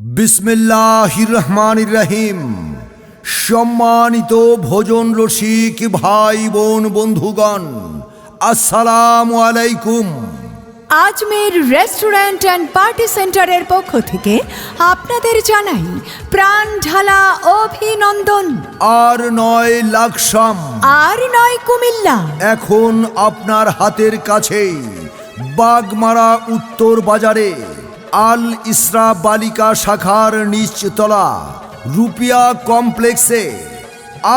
বিসমিল্লাহ রহমান রহিম সম্মানিত ভোজন রসিক ভাই বোন বন্ধুগণ আসসালামু আলাইকুম। আজমের রেস্টুরেন্ট অ্যান্ড পার্টি সেন্টারের পক্ষ থেকে আপনাদের জানাই প্রাণ ঢালা অভিনন্দন। আর নয় লাকসাম আর নয় কুমিল্লা। এখন আপনার হাতের কাছেই বাগমারা উত্তর বাজারে আল ইসরা বালিকা শাখার নিচতলা রুপিয়া কমপ্লেক্সে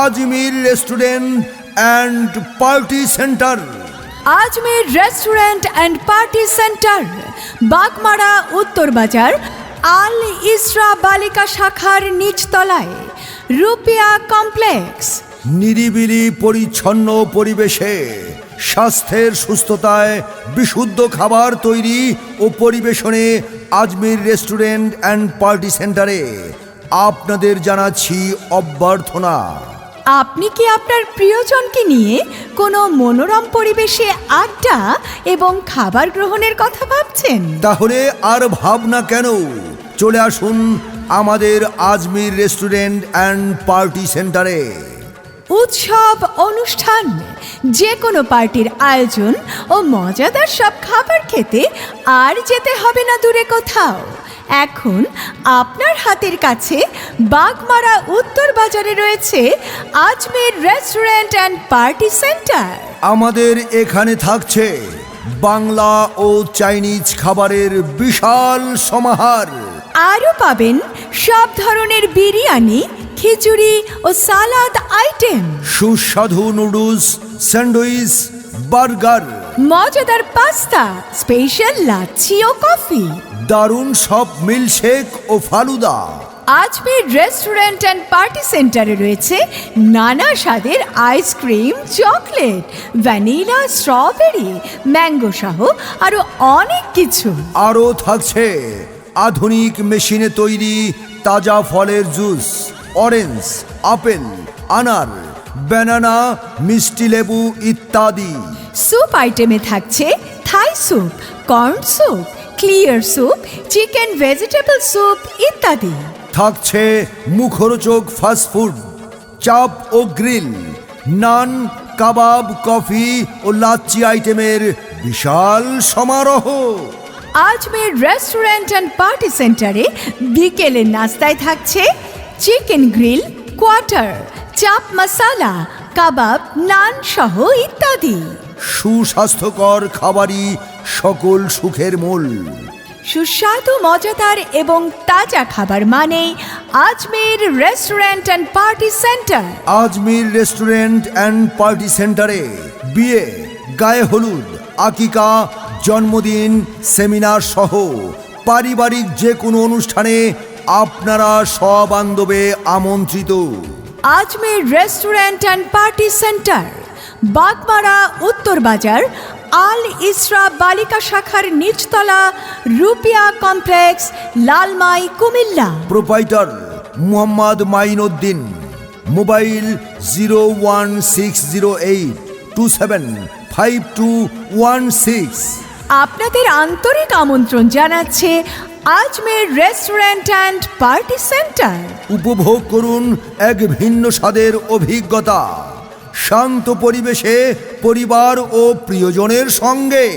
Ajmir restaurant and party centre. Ajmir restaurant and party centre Bagmara Uttar Bazar Al ইসরা বালিকা শাখার নিচতলায় রুপিয়া কমপ্লেক্স। নিরিবিলি পরিচ্ছন্ন পরিবেশে স্বাস্থ্যের সুস্থতায় বিশুদ্ধ খাবার তৈরি ও পরিবেশনে আজমির রেস্টুরেন্ট অ্যান্ড পার্টি সেন্টারে আপনাদের জানাচ্ছি অভ্যর্থনা। আপনি কি আপনার প্রিয়জনকে নিয়ে কোনো মনোরম পরিবেশে আড্ডা এবং খাবার গ্রহণের কথা ভাবছেন? তাহলে আর ভাবনা কেন চলে আসুন আমাদের আজমির রেস্টুরেন্ট অ্যান্ড পার্টি সেন্টারে। উৎসব অনুষ্ঠান। যে কোনো পার্টির আয়োজন ও মজাদার সব খাবার খেতে আর যেতে হবে না দূরে কোথাও। এখন আপনার হাতের কাছে বাগমারা উত্তর বাজারে রয়েছে আজমের রেস্টুরেন্ট অ্যান্ড পার্টি সেন্টার। আমাদের এখানে থাকছে বাংলা ও চাইনিজ খাবারের বিশাল সমাহার। আরও পাবেন সব ধরনের বিরিয়ানি খিচুড়ি ও সালাদ আইটেম সুস্বাদু নুডলস স্যান্ডউইচ বার্গার মজাদার পাস্তা স্পেশাল লাচ্ছি ও কফি দারুণ সব মিল্কশেক ও ফালুদা। আজমের রেস্টুরেন্ট অ্যান্ড পার্টি সেন্টারে রয়েছে নানা স্বাদের ice cream chocolate vanilla strawberry mango সহ আরও অনেক কিছু। আরও থাকছে আধুনিক মেশিনে তৈরি তাজা ফলের জুস অরেঞ্জ আপেল আনার ব্যানানা মিষ্টি লেবু ইত্যাদি। স্যুপ আইটেমে থাকছে Thai soup corn soup clear soup chicken vegetable soup ইত্যাদি। থাকছে মুখরোচক ফাস্টফুড চাপ ও গ্রিল নান কাবাব কফি ও লাচ্চি আইটেমের বিশাল সমারোহ। আজমের রেস্টুরেন্ট অ্যান্ড পার্টি সেন্টারে বিকেলের নাস্তায় থাকছে চিকেন গ্রিল কোয়ার্টার চাপ মশালা কাবাব নান সহ ইত্যাদি। সুস্বাস্থ্যকর খাবারই সকল সুখের মূল। সুস্বাদু মজাদার এবং তাজা খাবার মানেই Ajmir restaurant and party centre. Ajmir restaurant and party সেন্টারে বিয়ে গায়ে হলুদ আকিকা জন্মদিন সেমিনার সহ পারিবারিক যে কোনো অনুষ্ঠানে আপনারা সবান্ধবে আমন্ত্রিত। Ajmir restaurant and party centre Bagmara Uttar Bazar Al Isra বালিকা শাখার নিচতলা Rupiya complex Lalmai Comilla. Proprietor Muhammad Mainuddin mobile zero one six zero eight two seven five two one six. আপনাদের আন্তরিক আমন্ত্রণ জানাচ্ছে আজমের রেস্টুরেন্ট অ্যান্ড পার্টি সেন্টার উপভোগ করুন এক ভিন্ন স্বাদের অভিজ্ঞতা, শান্ত পরিবেশে পরিবার ও প্রিয়জনের সঙ্গে।